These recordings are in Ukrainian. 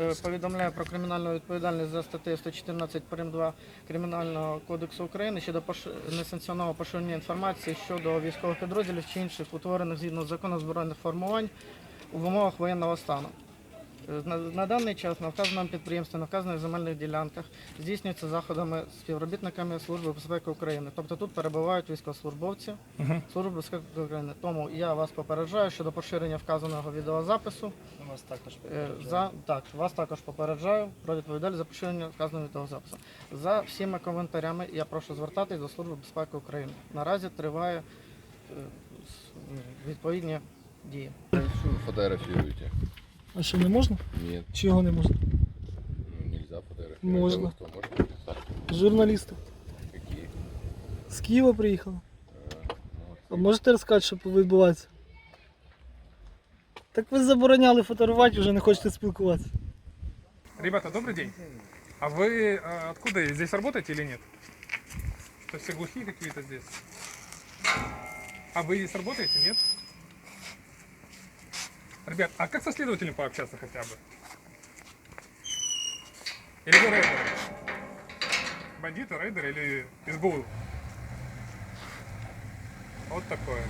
Е, Повідомляю про кримінальну відповідальність за статтею 114 прим. 2 Кримінального кодексу України щодо несанкціонованого поширення інформації щодо військових підрозділів чи інших утворених згідно з законом збройних формувань в умовах воєнного стану. Е, На, на даний час на вказаному підприємстві, на вказаних земельних ділянках здійснюється заходами співробітниками Служби безпеки України. Тобто тут перебувають військовослужбовці Служби безпеки України. Тому я вас попереджаю щодо поширення вказаного відеозапису. Вас також Е, За так, вас також попереджаю про відповідальність за поширення вказаного відеозапису. За всіма коментарями я прошу звертатись до Служби безпеки України. Наразі триває е, с- відповідні дії. Что вы фотографируете? А що не можна? Нет, Чого не можна? ну, нельзя фотографировать. Можно. А вы кто, можно написать? Журналісти. Какие? З Києва приїхали. Э, ну, А можете розказати, що відбувається? Так ви забороняли фотографувати, вже не хочете спілкуватися. Ребята, добрый день. А вы э, откуда? Здесь работаете или нет? То есть все глухие какие-то здесь? А вы здесь работаете, нет? Ребят, а как со следователем пообщаться хотя бы? Или вы рейдеры? Бандиты, рейдеры или СБУ? Вот такое.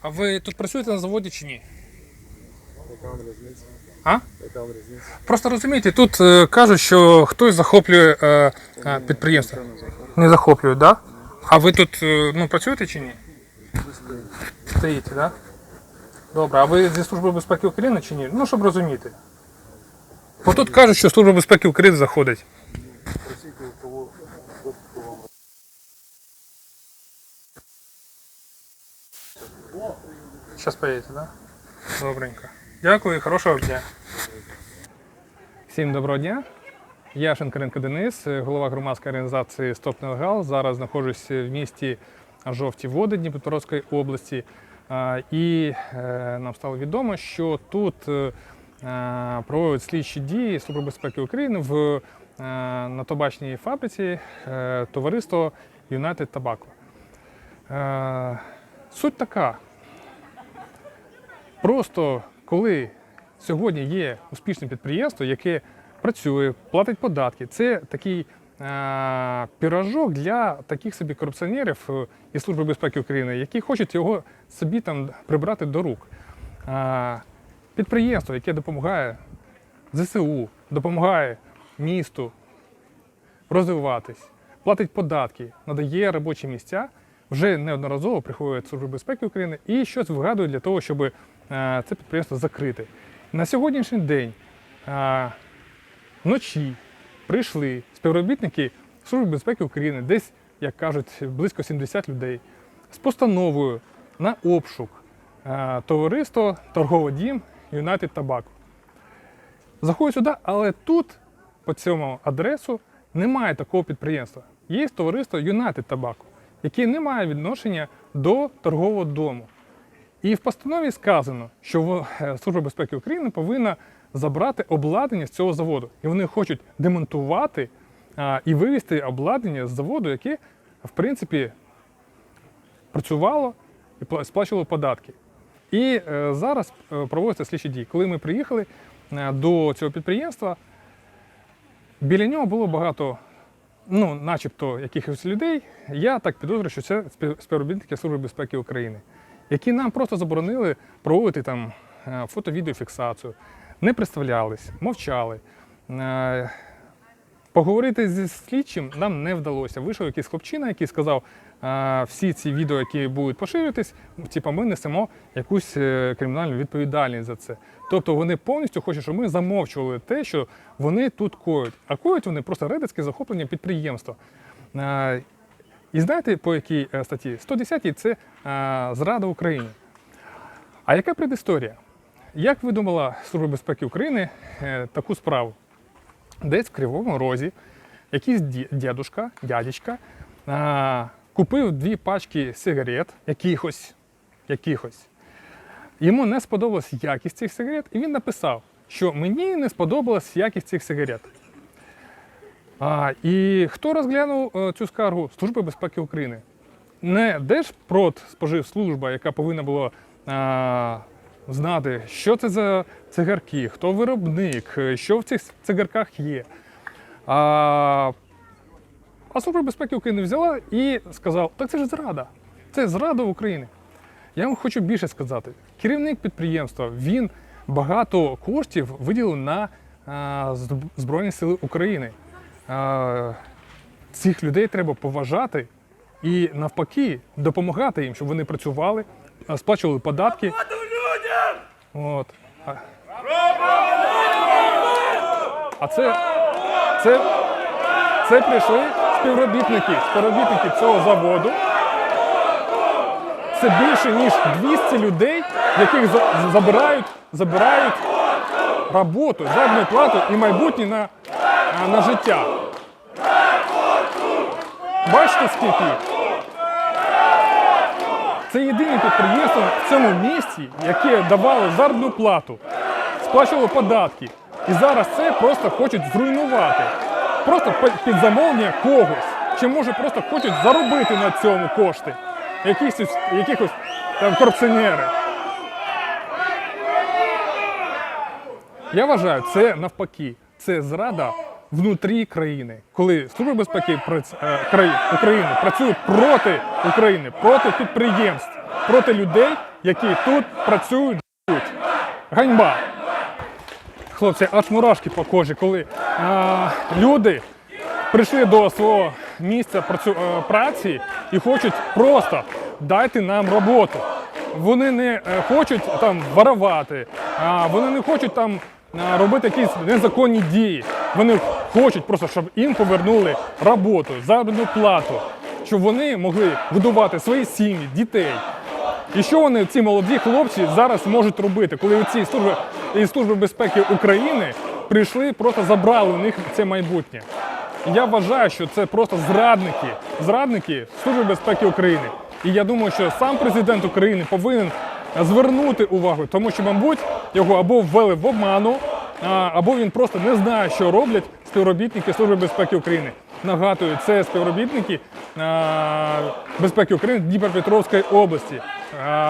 А ви тут працюєте на заводі чи ні? Яка вам різниця? А? Яка вам різниця? Просто розумієте, тут е, кажуть, що хтось захоплює е, е, підприємство. Не захоплюють, так? Да? А ви тут е, ну, працюєте чи ні? Стоїте, так? Да? Добре, а ви зі Служби безпеки України чи ні? Ну, щоб розуміти. Бо тут кажуть, що Служба безпеки України заходить. Просійте у кого доступу вам. Зараз поїдете, так? Да? Добренько. Дякую хорошого дня. Всім доброго дня. Я Шенкаренко Денис, голова громадської організації Стоп Нелегал. Зараз знаходжусь в місті Жовті Води Дніпропетровської області. І е, нам стало відомо, що тут е, е, проводять слідчі дії Служби безпеки України в на табачній фабриці товариство United Tobacco. Суть така. Просто коли сьогодні є успішне підприємство, яке працює, платить податки, це такий е, пірожок для таких собі корупціонерів е, із Служби безпеки України, які хочуть його собі там прибрати до рук. Е, підприємство, яке допомагає ЗСУ, допомагає місту розвиватись, платить податки, надає робочі місця, вже неодноразово приходять Служби безпеки України і щось вигадують для того, щоб е, це підприємство закрити. На сьогоднішній день е, вночі прийшли співробітники Служби безпеки України, десь, як кажуть, близько 70 людей, з постановою на обшук е, товариство торговий дім United Tobacco. Заходять сюди, але тут, по цьому адресу, немає такого підприємства. Є товариство United Tobacco, яке не має відношення до торгового дому. І в постанові сказано, що е, Служба безпеки України повинна забрати обладнання з цього заводу. І вони хочуть демонтувати і вивезти обладнання з заводу, яке, в принципі, працювало і пла- сплачувало податки. І е, зараз е, проводяться слідчі дії. Коли ми приїхали до цього підприємства, біля нього було багато, ну, начебто, якихось людей. Я так підозрюю, що це співробітники Служби безпеки України, які нам просто заборонили проводити там е, фото-відеофіксацію, не представлялись, мовчали. Е, Поговорити зі слідчим нам не вдалося. Вийшов якийсь хлопчина, який сказав, «А, всі ці відео, які будуть поширюватись, типу, ми несемо якусь е, кримінальну відповідальність за це. Тобто вони повністю хочуть, щоб ми замовчували те, що вони тут коють. А коють вони просто рейдерське захоплення підприємства. І знаєте, по якій е, статті? 110 це е, зрада Україні. А яка предісторія? Як видумала Служба безпеки України е, таку справу? Десь в Кривому Розі якийсь дядушка, дядечка, купив дві пачки сигарет, якихось, якихось. Йому не сподобалась якість цих сигарет, і він написав, що мені не сподобалась якість цих сигарет. А, і хто розглянув е, цю скаргу? Служба безпеки України. Не Держпродспоживслужба, яка повинна була а, знати, що це за цигарки, хто виробник, е, що в цих цигарках є. А, а Служба безпеки України взяла і сказала, так це ж зрада. Це зрада України. Я вам хочу більше сказати. Керівник підприємства він багато коштів виділив на а, Збройні Сили України. Цих людей треба поважати і навпаки допомагати їм, щоб вони працювали, сплачували податки. От. А, це, це, це прийшли співробітники, співробітники цього заводу. Це більше ніж 200 людей, яких за- забирають, забирають роботу, заробітну плату і майбутнє на, на життя. Бачите скільки? Це єдине підприємство в цьому місті, яке давало заробітну плату, сплачувало податки. І зараз це просто хочуть зруйнувати. Просто під замовлення когось. Чи може просто хочуть заробити на цьому кошти. Якісь, ось- якихось там корупціонери. Я вважаю, це навпаки. Це зрада внутрі країни, коли Служба безпеки е, України працює проти України, проти підприємств, проти людей, які тут працюють. Ганьба. Хлопці, аж мурашки по кожі, коли а, люди прийшли до свого місця працю, е, праці і хочуть просто дайте нам роботу. Вони не е, хочуть там воровати, а вони не хочуть там а, робити якісь незаконні дії. Вони хочуть просто, щоб їм повернули роботу, заробітну плату, щоб вони могли годувати свої сім'ї, дітей. І що вони, ці молоді хлопці, зараз можуть робити, коли ці служби із Служби безпеки України прийшли, просто забрали у них це майбутнє. Я вважаю, що це просто зрадники, зрадники Служби безпеки України. І я думаю, що сам президент України повинен звернути увагу, тому що, мабуть, його або ввели в обману, або він просто не знає, що роблять співробітники Служби безпеки України. Нагадую, це співробітники безпеки України Дніпропетровської області.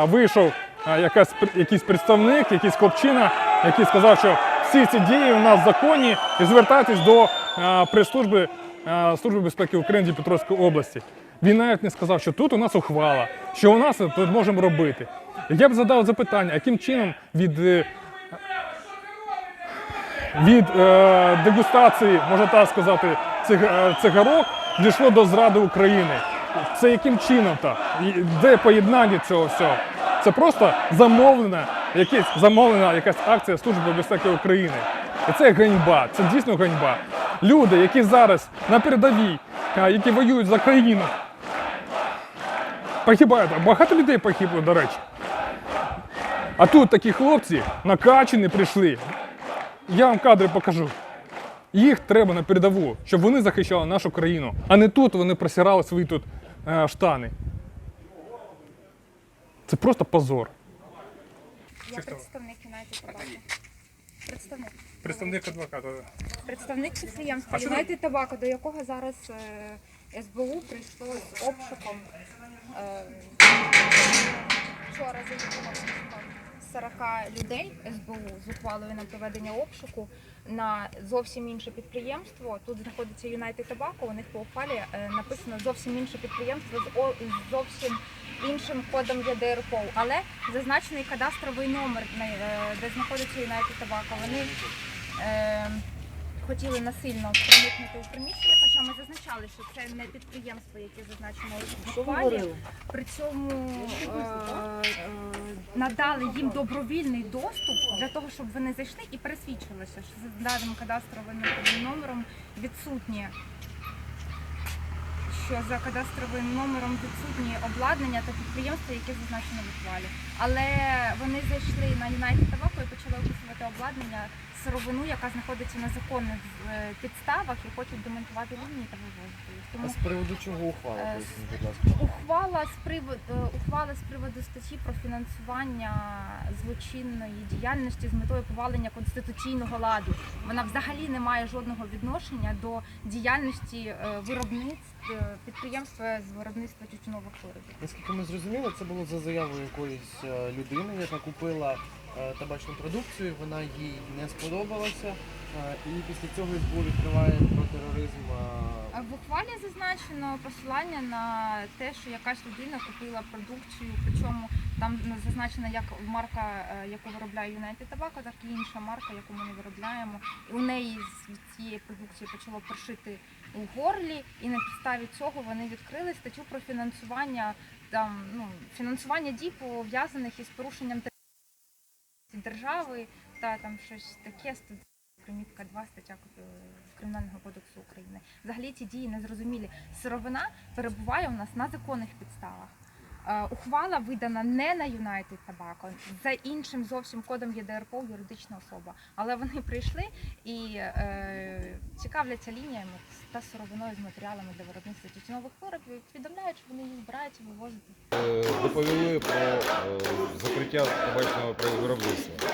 Вийшов якась, якийсь представник, якийсь хлопчина, який сказав, що всі ці дії у нас законні, і звертайтесь до прес-служби Служби безпеки України Дніпропетровської області. Він навіть не сказав, що тут у нас ухвала, що у нас тут можемо робити. Я б задав запитання, яким чином від е, від е, дегустації, можна так сказати, циг, е, цигарок дійшло до зради України. Це яким чином? І Де поєднання цього всього? Це просто замовлена, якась замовлена якась акція Служби безпеки України. І це ганьба, це дійсно ганьба. Люди, які зараз на передовій, е, які воюють за країну, погибають. Багато людей погибло, до речі. А тут такі хлопці накачані прийшли. Я вам кадри покажу. Їх треба на передову, щоб вони захищали нашу країну, а не тут вони просирали свої тут е, штани. Це просто позор. Я представник United Tobacco. Представник. Представник адвоката. Представник підприємства United Tobacco, до якого зараз е, СБУ прийшло з обшуком. Е, вчора заявило 40 людей СБУ з ухвалою на проведення обшуку на зовсім інше підприємство. Тут знаходиться United Tobacco, у них по ухвалі е, написано зовсім інше підприємство з, зовсім іншим кодом ЄДРПО, але зазначений кадастровий номер, е, де знаходиться United Tobacco. Вони е, хотіли насильно проникнути у приміщення, хоча ми зазначали, що це не підприємство, яке зазначено у ухвалі. При цьому е, е, надали їм добровільний доступ для того, щоб вони зайшли і пересвідчилися, що за даним кадастровим номером відсутнє. Що за кадастровим номером відсутні обладнання та підприємства, яке зазначено в ухвалі. Але вони зайшли на United Tobacco і почали описувати обладнання сировину, яка знаходиться на законних е, підставах, і хочуть демонтувати лінії та вивозити їх. Тому А з приводу чого ухвала, Е, поясніть, будь ласка. Ухвала з приводу ухвала з приводу статті про фінансування злочинної діяльності з метою повалення конституційного ладу. Вона взагалі не має жодного відношення до діяльності е, виробництв е, підприємства з виробництва тютюнових виробів. Наскільки ми зрозуміли, це було за заявою якоїсь е, людини, яка купила е, табачну продукцію, вона їй не сподобалася. е, І після цього СБУ відкриває про тероризм. е, В ухвалі зазначено посилання на те, що якась людина купила продукцію, причому там зазначена як марка, е, яку виробляє United Tobacco, так і інша марка, яку ми не виробляємо. І у неї з цієї продукції почало першити у горлі, і на підставі цього вони відкрили статтю про фінансування там ну фінансування дій пов'язаних із порушенням держави та там щось таке. Примітка 2 стаття Кримінального кодексу України. Взагалі ці дії незрозумілі. Сировина перебуває у нас на законних підставах. Е, Ухвала видана не на United Tobacco, за іншим зовсім кодом ЄДРПО юридична особа. Але вони прийшли і е, цікавляться лініями та сировиною з матеріалами для виробництва тютюнових виробів, повідомляють, що вони їх збираються вивозити. Е, доповіли про е, закриття табачного виробництва.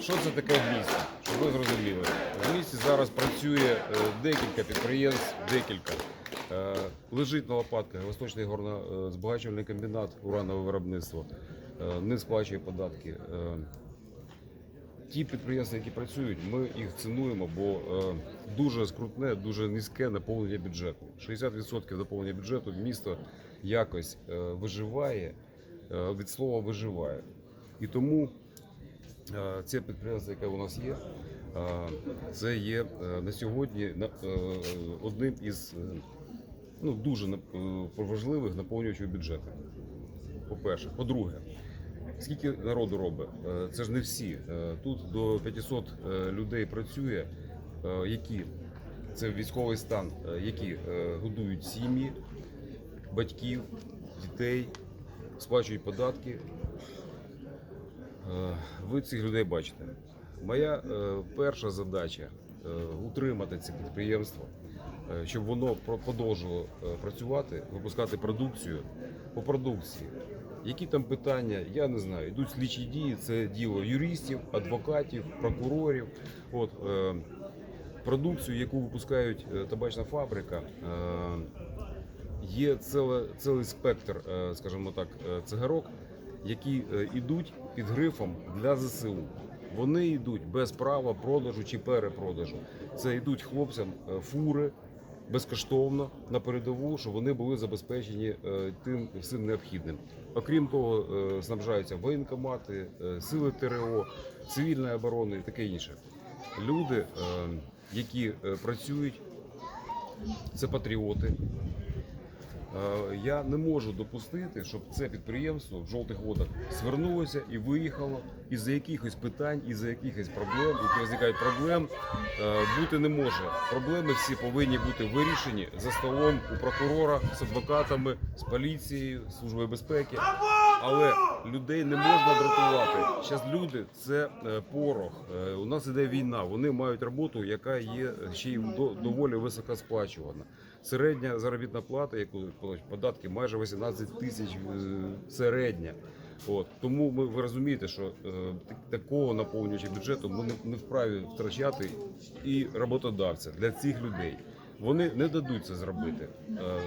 Що це таке в місті? Щоб ви зрозуміли. В місті зараз працює е, декілька підприємств, декілька. Е, Лежить на лопатках Восточний горно-збагачувальний комбінат уранове виробництво, е, не сплачує податки. Е, Ті підприємства, які працюють, ми їх цінуємо, бо дуже скрутне, дуже низьке наповнення бюджету. 60% наповнення бюджету місто якось виживає від слова виживає. І тому це підприємство, яке у нас є, це є на сьогодні одним із ну, дуже е, важливих наповнювачів бюджету. По-перше. По-друге, скільки народу робить? Е, Це ж не всі. Е, Тут до 500 е, людей працює, які це військовий стан, які годують сім'ї, батьків, дітей, сплачують податки. Ви цих людей бачите. Моя перша задача утримати це підприємство, щоб воно про- продовжувало е, працювати, випускати продукцію по продукції. Які там питання, я не знаю. Йдуть слідчі дії, це діло юристів, адвокатів, прокурорів. От, е, продукцію, яку випускають е, табачна фабрика, е, є ціле, цілий спектр, е, скажімо так, е, цигарок, які е, йдуть під грифом для ЗСУ. Вони йдуть без права продажу чи перепродажу. Це йдуть хлопцям е, фури безкоштовно на передову, щоб вони були забезпечені е, тим всім необхідним. Окрім того, е, снабжаються воєнкомати, е, сили ТРО, цивільної оборони і таке інше. Люди, які працюють, це патріоти. Е, Я не можу допустити, щоб це підприємство в жовтих водах звернулося і виїхало із-за якихось питань, із-за якихось проблем, які виникають проблем, е, бути не може. Проблеми всі повинні бути вирішені за столом у прокурора з адвокатами, з поліцією, з службою безпеки. Але людей не можна дратувати. Зараз люди це е, порох. У нас іде війна. Вони мають роботу, яка є ще й до- доволі високосплачувана. Середня заробітна плата, яку податки, майже 18 тисяч е, середня. От тому ми ви розумієте, що е, такого наповнюючи бюджету ми не, не вправі втрачати і роботодавця для цих людей. Вони не дадуть це зробити. Е,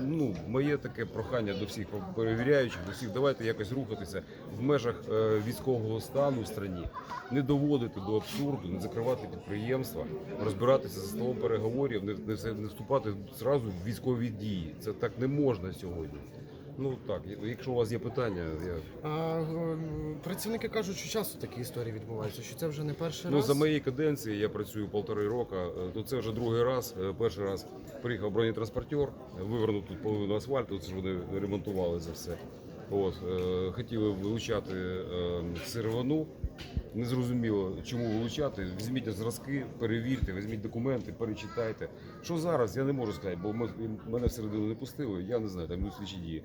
ну, моє таке прохання до всіх перевіряючих, до всіх, давайте якось рухатися в межах е, військового стану в страні, не доводити до абсурду, не закривати підприємства, розбиратися за столом переговорів, не, вступати зразу в військові дії. Це так не можна сьогодні. Ну так, якщо у вас є питання, я А, е, працівники кажуть, що часто такі історії відбуваються, що це вже не перший Ну, раз. за моєї каденції я працюю полтори роки, е, то це вже другий раз. Е, Перший раз приїхав бронетранспортер, е, вивернув тут половину асфальту, це ж вони ремонтували це все. От, е, хотіли вилучати е, сировину. Не зрозуміло, чому вилучати. Візьміть зразки, перевірте, візьміть документи, перечитайте. Що зараз, я не можу сказати, бо мене всередину не пустили, я не знаю, там йдуть слідчі дії.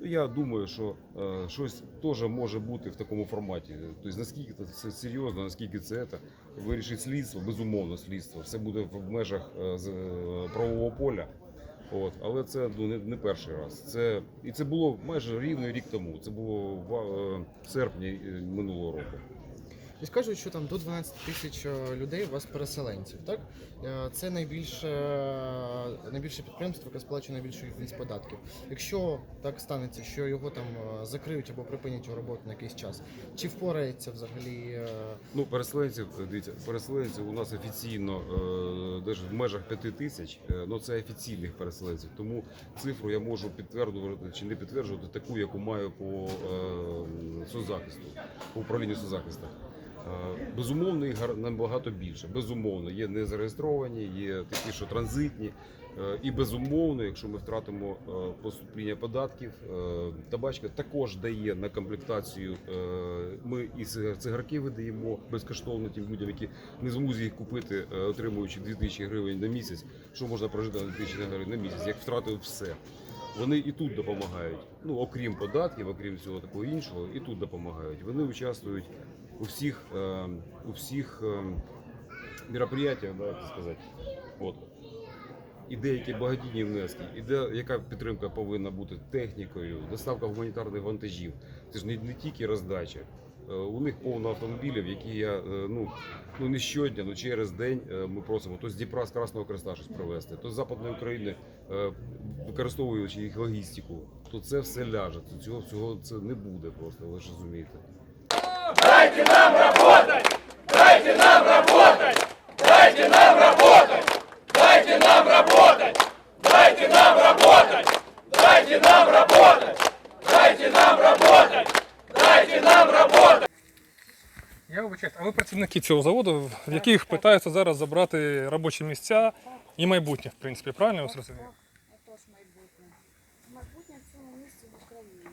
Ну, Я думаю, що е, щось теж може бути в такому форматі. Тобто, наскільки це серйозно, наскільки це, це вирішить слідство, безумовно, слідство. Все буде в межах е, з- е, правового поля. От, але це ну, не, не перший раз. Це, і це було майже рівно рік тому. Це було в, е, серпні е, минулого року. І скажуть, що там до 12 тисяч е, людей у вас переселенців. Так Е, це найбільше е, найбільше підприємство, яке сплачує найбільшу кількість податків. Якщо так станеться, що його там закриють або припинять роботу на якийсь час, чи впорається взагалі? Ну, переселенців, дивіться, переселенців у нас офіційно десь в межах 5 тисяч, ну це офіційних переселенців. Тому цифру я можу підтверджувати чи не підтверджувати таку, яку маю по соцзахисту, по управлінню соцзахисту. Е, Безумовно, їх набагато більше. Безумовно, є незареєстровані, є такі, що транзитні. Е, І безумовно, якщо ми втратимо е, поступління податків, табачка також дає на комплектацію. Ми і цигар- цигарки видаємо безкоштовно тим людям, які не зможуть їх купити, отримуючи 2000 гривень на місяць. Що можна прожити на 2000 гривень на місяць, як втратив все. Вони і тут допомагають. Ну окрім податків, окрім всього такого іншого, і тут допомагають. Вони участвують у всіх е, у всіх е, мероприятиях, да, сказати. От і деякі благодійні внески, і де яка підтримка повинна бути технікою, доставка гуманітарних вантажів. Це ж не, не тільки роздача. Е, У них повно автомобілів, які я ну, ну не щодня, ну через день ми просимо то з Дніпра з Красного Креста щось привезти, то з Западної України, використовуючи їх логістику, то це все ляже. То цього всього це не буде просто, ви ж розумієте. Я вибачаюсь, а ви працівники цього заводу, в яких питаються зараз забрати робочі місця і майбутнє, в принципі, правильно я вас розумію? Отож майбутнє. Майбутнє в цьому місці в Україні.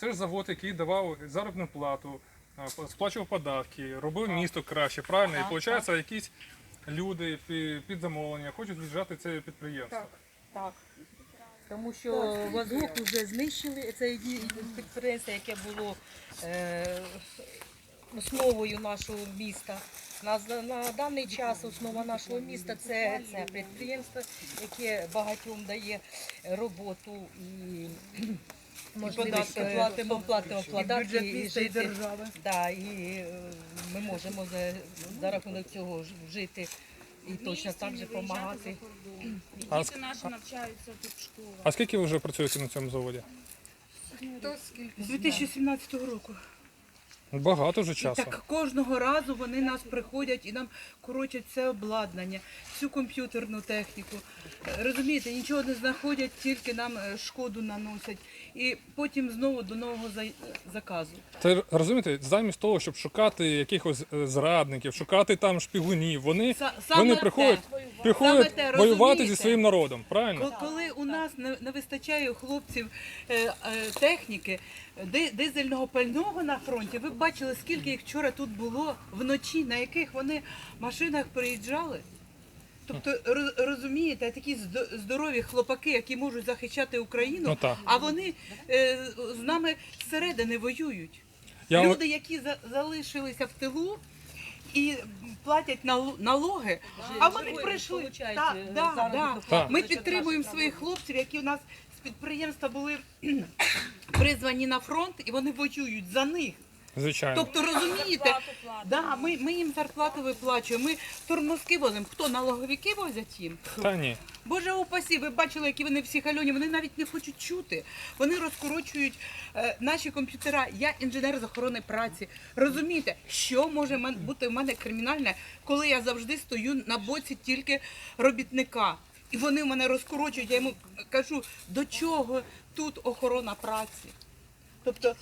Це ж завод, який давав заробітну плату, сплачував податки, робив місто краще, правильно? І виходить, якісь люди під замовлення хочуть віджати це підприємство. Так, так. Тому що Вазгук вже знищили. Це підприємство, яке було е, основою нашого міста. На, на даний час основа нашого міста це, це підприємство, яке багатьом дає роботу і можливість податки платимо. платимо І податки бюджет і міста, і жити. держави. Да, і е, ми можемо за, за рахунок цього ж- жити і точно так же допомагати. А, Діти наші навчаються тут в школах. а скільки ви вже працюєте на цьому заводі? З 2017 року. Багато вже І часу. так кожного разу вони нас приходять і нам коротять це обладнання, всю комп'ютерну техніку. Е, Розумієте, нічого не знаходять, тільки нам е, шкоду наносять. І потім знову до нового заказу. Це розумієте, замість того, щоб шукати якихось е, зрадників, шукати там шпигунів, вони, саме вони те. приходять, Саме приходять те, воювати зі своїм народом, правильно? Коли у нас не, не вистачає хлопців е, е, техніки, ди- дизельного пального на фронті, ви б бачили, скільки їх вчора тут було вночі, на яких вони машинах приїжджали. Тобто, роз- розумієте, такі здо- здорові хлопаки, які можуть захищати Україну, Ну так. а вони е, з нами зсередини воюють. Я Люди, які за- залишилися в тилу і платять нал- налоги, а вони живої прийшли. получають, Так, е, да, заробітну да. плату Ми підтримуємо своїх хлопців, які у нас з підприємства були призвані на фронт, і вони воюють за них. Звичайно. Тобто, розумієте, да, ми, ми їм зарплату виплачуємо. Ми тормозки возимо. Хто налоговики возять їм? Та ні. Боже упасі, ви бачили, які вони всі хальоні, вони навіть не хочуть чути. Вони розкорочують е, наші комп'ютера. Я інженер з охорони праці. Розумієте, що може мен- бути в мене кримінальне, коли я завжди стою на боці тільки робітника. І вони в мене розкорочують, я йому кажу, до чого тут охорона праці? Тобто,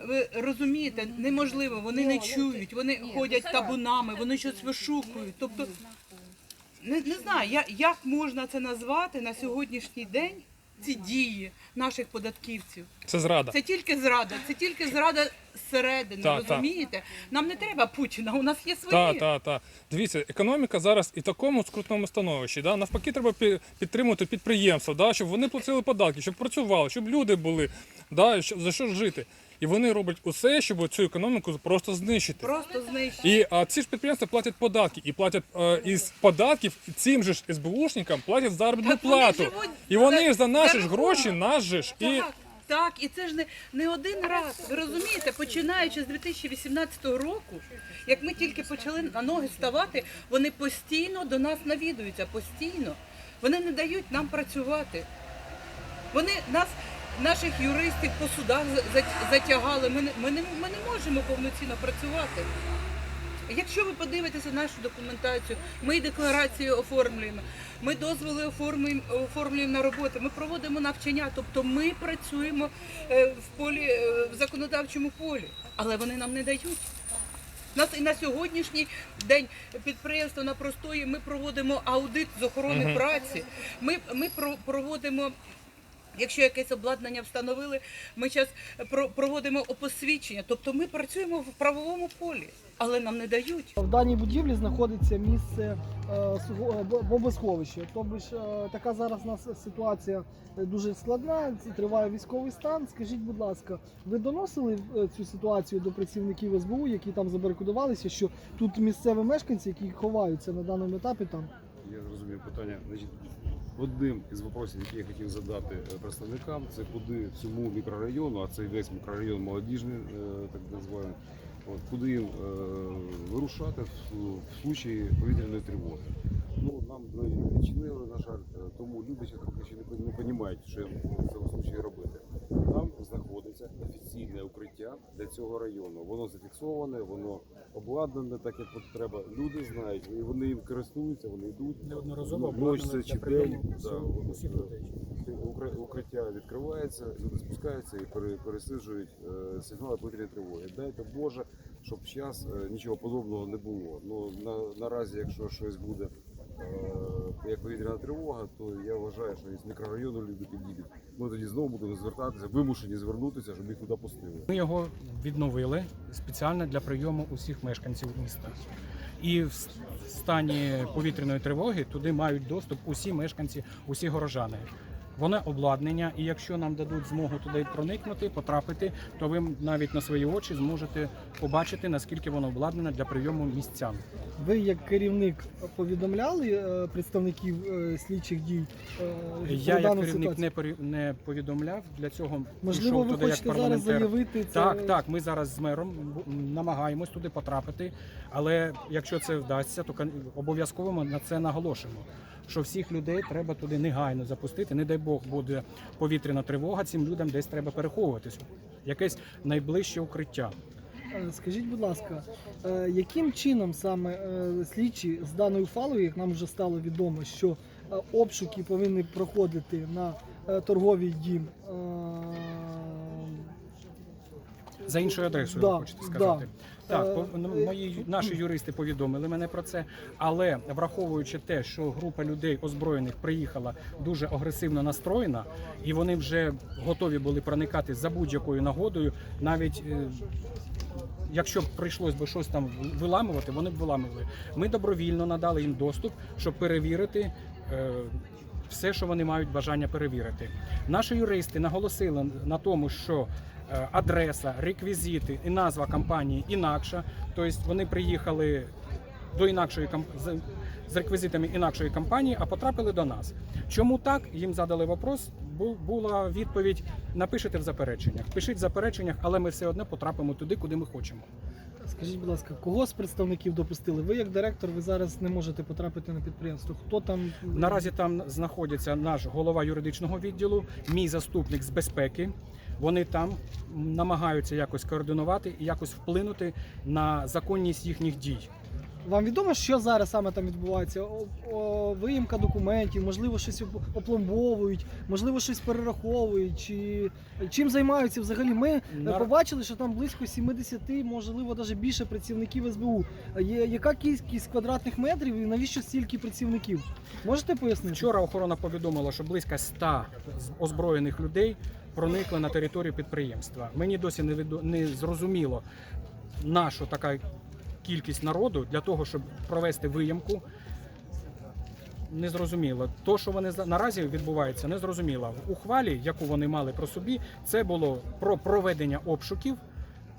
ви розумієте, неможливо, вони не чують, вони ходять табунами, вони щось вишукують. Тобто, не, не знаю, я, як можна це назвати на сьогоднішній день, ці дії наших податківців. Це зрада. Це тільки зрада, це тільки зрада зсередини, Та, розумієте? розумієте? Нам не треба Путіна, у нас є свої. Так, так, так. Дивіться, економіка зараз і в такому скрутному становищі. Да? Навпаки, треба пі- підтримувати підприємства, да? щоб вони платили податки, щоб працювали, щоб люди були, да? щоб, за що жити. І вони роблять усе, щоб цю економіку просто знищити. Просто знищити. І а, ці ж підприємства платять податки і платять е, із податків цим же ж СБУшникам платять заробітну Так плату. І вони за- за наші ж гроші, наш же ж і Так. Так, і це ж не, не один раз. Ви розумієте, починаючи з 2018 року, як ми тільки почали на ноги ставати, вони постійно до нас навідуються, постійно. Вони не дають нам працювати. Вони нас, наших юристів по судах за- за- затягали. Ми не, ми, не, ми не можемо повноцінно працювати. Якщо ви подивитеся нашу документацію, ми і декларації оформлюємо, ми дозволи оформлюємо, оформлюємо на роботу, ми проводимо навчання, тобто ми працюємо е, в полі е, в законодавчому полі, але вони нам не дають. Нас і на сьогоднішній день підприємство на простої ми проводимо аудит з охорони праці. Ми, ми проводимо. Якщо якесь обладнання встановили, ми зараз проводимо опосвідчення. Тобто ми працюємо в правовому полі, але нам не дають. В даній будівлі знаходиться місце е, суго- е. Тобто ж е, така зараз у нас ситуація е, дуже складна. Триває військовий стан. Скажіть, будь ласка, ви доносили е, цю ситуацію до працівників СБУ, які там забарикодувалися, що тут місцеві мешканці, які ховаються на даному етапі там. Я зрозумів питання. Одним із вопросів, які я хотів задати е, представникам, це куди цьому мікрорайону, а це весь мікрорайон молодіжний, е, так називаємо, от, куди їм е, вирушати в, в случаї повітряної тривоги. Ну, нам не відчинили, на жаль, тому люди ще трохи не, розуміють, що в цьому случаї робити. Знаходиться офіційне укриття для цього району. Воно зафіксоване, воно обладнане так, як треба. Люди знають, і вони їм користуються, вони йдуть. Неодноразово Ну, обладнане чи день, усіх е, людей. укриття відкривається, люди спускаються і пересиджують е, сигнали повітряної тривоги. Дайте Боже, щоб зараз нічого подобного не було. Ну на, наразі, якщо щось буде е, як повітряна тривога, то я вважаю, що із мікрорайону люди підійдуть. Ми тоді знову будемо звертатися, вимушені звернутися, щоб їх туди пустили. Ми його відновили спеціально для прийому усіх мешканців міста. І в стані повітряної тривоги туди мають доступ усі мешканці, усі горожани. Воно обладнання, і якщо нам дадуть змогу туди проникнути, потрапити, то ви навіть на свої очі зможете побачити, наскільки воно обладнане для прийому містян. Ви як керівник повідомляли е, представників е, слідчих дій? е, Я як керівник ситуацію? не не повідомляв. Для цього Можливо, пішов ви туди як хочете зараз заявити це? Так, так. Ми зараз з мером намагаємось туди потрапити. Але якщо це вдасться, то обов'язково ми на це наголошуємо. Що всіх людей треба туди негайно запустити. Не дай Бог буде повітряна тривога. Цим людям десь треба переховуватися. Якесь найближче укриття. Е, Скажіть, будь ласка, е, яким чином саме е, слідчі з даною фалою, як нам вже стало відомо, що обшуки повинні проходити на торговий дім? Е, За іншою адресою, Да, ви хочете сказати. да. Так, Е, по- ну, мої наші юристи повідомили мене про це. Але враховуючи те, що група людей озброєних приїхала дуже агресивно настроєна, і вони вже готові були проникати за будь-якою нагодою, навіть. е, Якщо б прийшлось би щось там виламувати, вони б виламували. Ми добровільно надали їм доступ, щоб перевірити е, все, що вони мають бажання перевірити. Наші юристи наголосили на тому, що е, адреса, реквізити і назва компанії інакша. Тобто вони приїхали до інакшої з, реквізитами інакшої компанії, а потрапили до нас. Чому так? Їм задали вопрос. бу- Була відповідь: напишете в запереченнях. Пишіть в запереченнях, але ми все одно потрапимо туди, куди ми хочемо. Скажіть, будь ласка, кого з представників допустили? Ви як директор, ви зараз не можете потрапити на підприємство. Хто там Наразі там знаходиться наш голова юридичного відділу, мій заступник з безпеки. Вони там намагаються якось координувати і якось вплинути на законність їхніх дій. Вам відомо, що зараз саме там відбувається? О, о, виїмка документів, можливо, щось опломбовують, можливо, щось перераховують. Чи чим займаються взагалі? Ми е, Нар- побачили, що там близько 70, можливо, навіть більше працівників СБУ. Є яка кількість квадратних метрів і навіщо стільки працівників? Можете пояснити? Вчора охорона повідомила, що близько 100 озброєних людей проникли на територію підприємства. Мені досі не відо- не зрозуміло, на що така кількість народу для того, щоб провести виїмку. Не зрозуміло. То, що вони наразі відбувається, не зрозуміло. В ухвалі, яку вони мали про собі, це було про проведення обшуків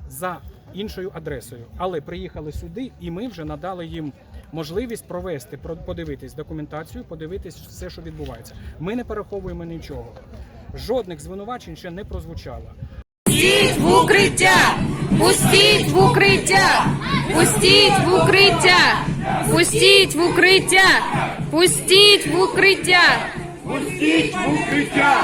за іншою адресою. Але приїхали сюди, і ми вже надали їм можливість провести, про- подивитись документацію, подивитись все, що відбувається. Ми не переховуємо нічого. Жодних звинувачень ще не прозвучало. Пустіть в укриття! Пустіть в укриття! Пустіть в укриття! Пустіть в укриття! Пустіть в укриття! Пустіть в укриття!